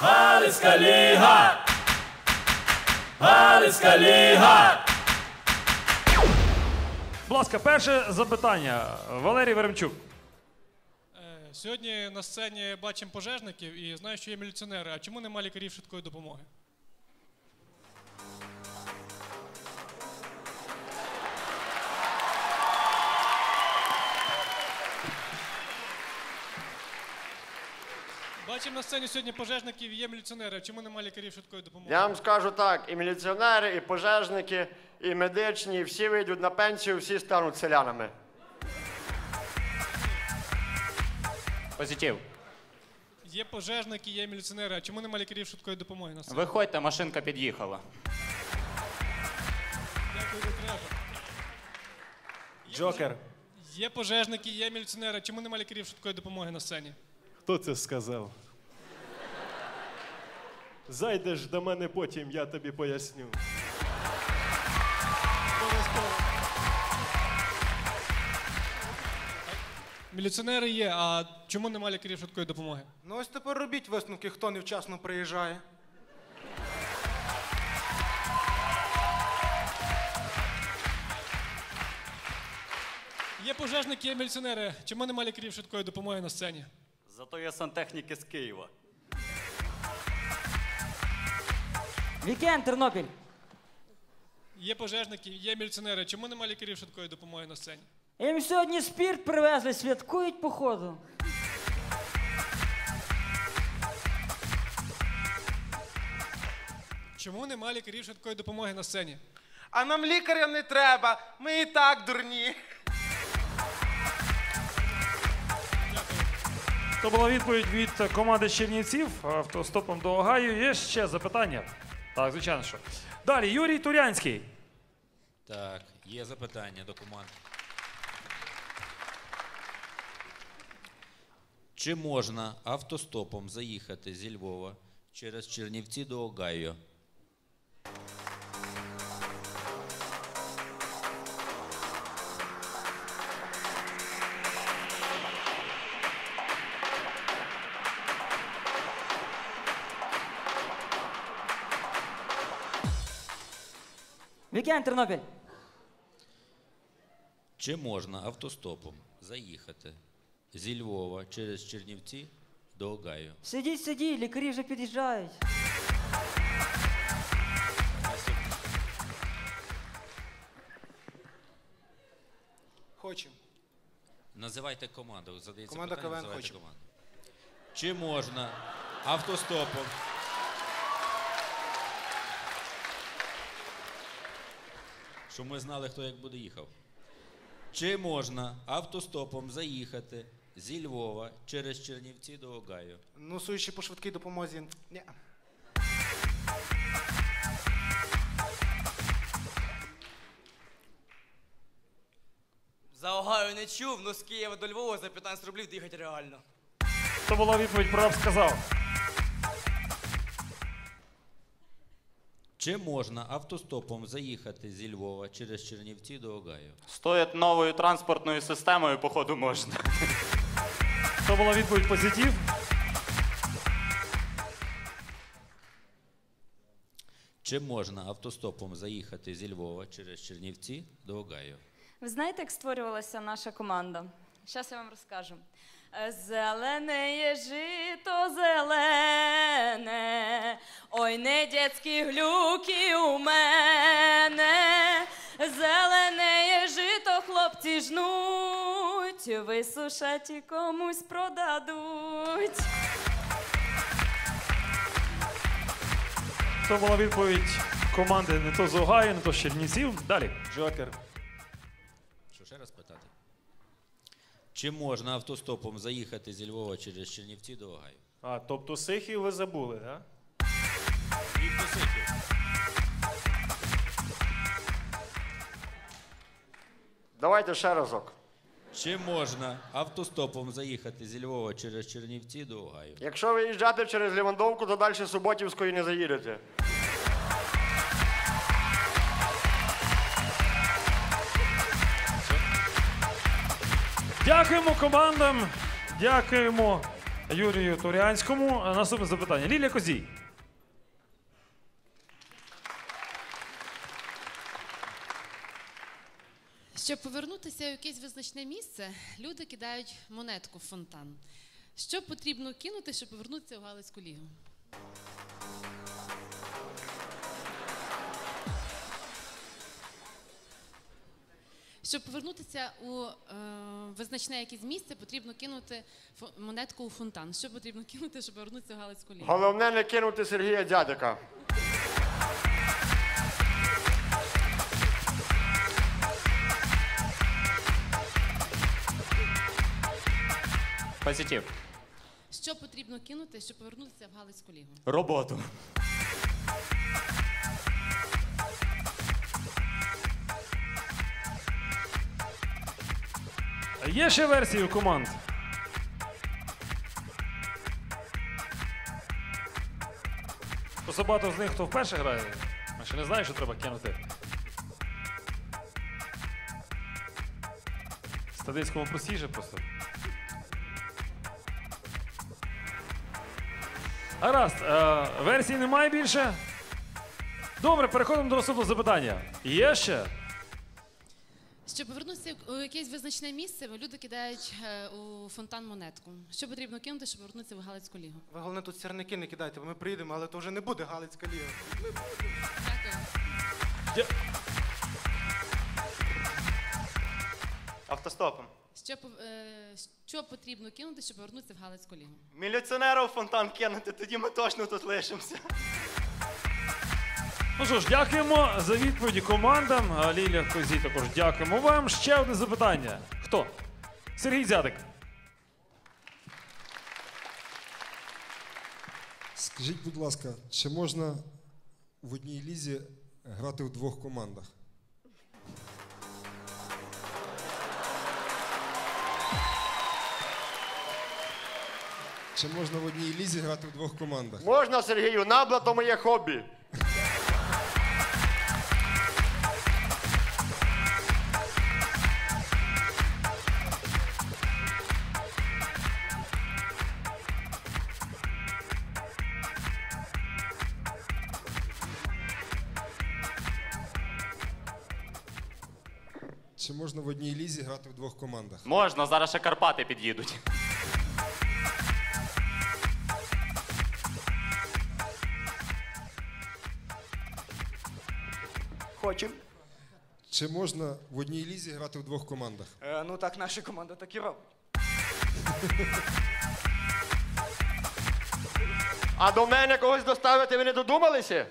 Галицька ліга! Галицька ліга! Будь ласка, перше запитання. Валерій Веремчук. Е, Сьогодні на сцені бачимо пожежників і знаю, що є міліціонери. А чому нема лікарів швидкої допомоги? Бачимо на сцені сьогодні пожежників і є міліціонери. Чому нема лікарів швидкої допомоги? Я вам скажу так: і міліціонери, і пожежники, і медичні, і всі вийдуть на пенсію, всі стануть селянами. Позитив. Є пожежники, є міліціонери. А чому нема лікарів швидкої допомоги на сцені? Виходьте, машинка під'їхала. Дякую, не треба. Джокер. Є пожежники, є міліціонери. Чому нема лікарів швидкої допомоги на сцені? Хто це сказав? Зайдеш до мене потім, я тобі поясню. Міліціонери є, а чому нема лікарів швидкої допомоги? Ну ось тепер робіть висновки, хто невчасно приїжджає. Є пожежники, є міліціонери. Чому нема лікарів швидкої допомоги на сцені? Зато є сантехніки з Києва. Вікенд, Тернопіль. Є пожежники, є міліціонери. Чому нема лікарів швидкої допомоги на сцені? Їм сьогодні спірт привезли, святкують походу. Чому нема лікарів швидкої допомоги на сцені? А нам лікаря не треба, ми і так дурні. То була відповідь від команди з Чернівців автостопом до Огайо. Є ще запитання? Так, звичайно, що. Далі, Юрій Турянський. Так, є запитання до команд. Чи можна автостопом заїхати зі Львова через Чернівці до Огайо? Вікенд, Тернопіль. Чи можна автостопом заїхати зі Львова через Чернівці до Огайо? Сидіть, сидіть, лікарі вже під'їжджають. Хочемо. Називайте команду. Задається Команда питання, КВН називайте хоче. команду. Чи можна автостопом? Щоб ми знали, хто як буде їхав. Чи можна автостопом заїхати зі Львова через Чернівці до Огайо? Ну, суючи по швидкій допомозі. Ні. За Огайо не чув, ну з Києва до Львова за 15 рублів доїхати реально. То була відповідь, прораб сказав. Чи можна автостопом заїхати зі Львова через Чернівці до Огайо? Стоять новою транспортною системою, походу можна. То була відповідь позитив. Чи можна автостопом заїхати зі Львова через Чернівці до Огайо? Ви знаєте, як створювалася наша команда? Зараз я вам розкажу. Зелене є жито зелене, ой, не дітські глюки у мене. Зелене є жито, хлопці жнуть, висушать і комусь продадуть. То була відповідь команди не то з Огайо, не то з Чернівців. Далі. Джокер. Що ще раз питати? Чи можна автостопом заїхати зі Львова через Чернівці до Огайо? А, тобто сихів ви забули, так? Ніхто сихів. Давайте ще разок. Чи можна автостопом заїхати зі Львова через Чернівці до Огайо? Якщо ви їжджаєте через Лівандовку, то далі Суботівської не заїдете. Дякуємо командам, дякуємо Юрію Турянському. Наступне запитання. Лілія Козій. Щоб повернутися у якесь визначне місце, люди кидають монетку в фонтан. Що потрібно кинути, щоб повернутися у Галицьку лігу? Щоб повернутися у е, визначне якесь місце, потрібно кинути фо- монетку у фонтан. Що потрібно кинути, щоб повернутися у Галицьку лігу? Головне не кинути Сергія Дядика. Позитив. Що потрібно кинути, щоб повернутися в Галицьку лігу? Роботу. Є ще версії у команд? Просто з них, хто вперше грає, а ще не знає, що треба кинути. Стадицькому простіше просто. Гаразд, е, версій немає більше. Добре, переходимо до наступного запитання. Є ще? Щоб повернутися у якесь визначне місце, люди кидають е, у фонтан монетку. Що потрібно кинути, щоб повернутися в Галицьку лігу? Ви головне тут сірники не кидайте, бо ми приїдемо, але то вже не буде Галицька ліга. Дякую. Автостопом. Що, пов- е, що потрібно кинути, щоб повернутися в Галицьку лігу? Міліціонера в фонтан кинути, тоді ми точно тут лишимося. Ну що ж, дякуємо за відповіді командам. А, Лілія Козій також дякуємо вам. Ще одне запитання. Хто? Сергій Зядик. Скажіть, будь ласка, чи можна в одній лізі грати в двох командах? Чи можна в одній лізі грати в двох командах? Можна, Сергію, набла то моє хобі. Чи можна в одній лізі грати в двох командах? Можна, зараз ще Карпати під'їдуть. Хочем. Чи можна в одній лізі грати в двох командах? Е, ну так наша команда так і робить. А до мене когось доставити ви не додумалися?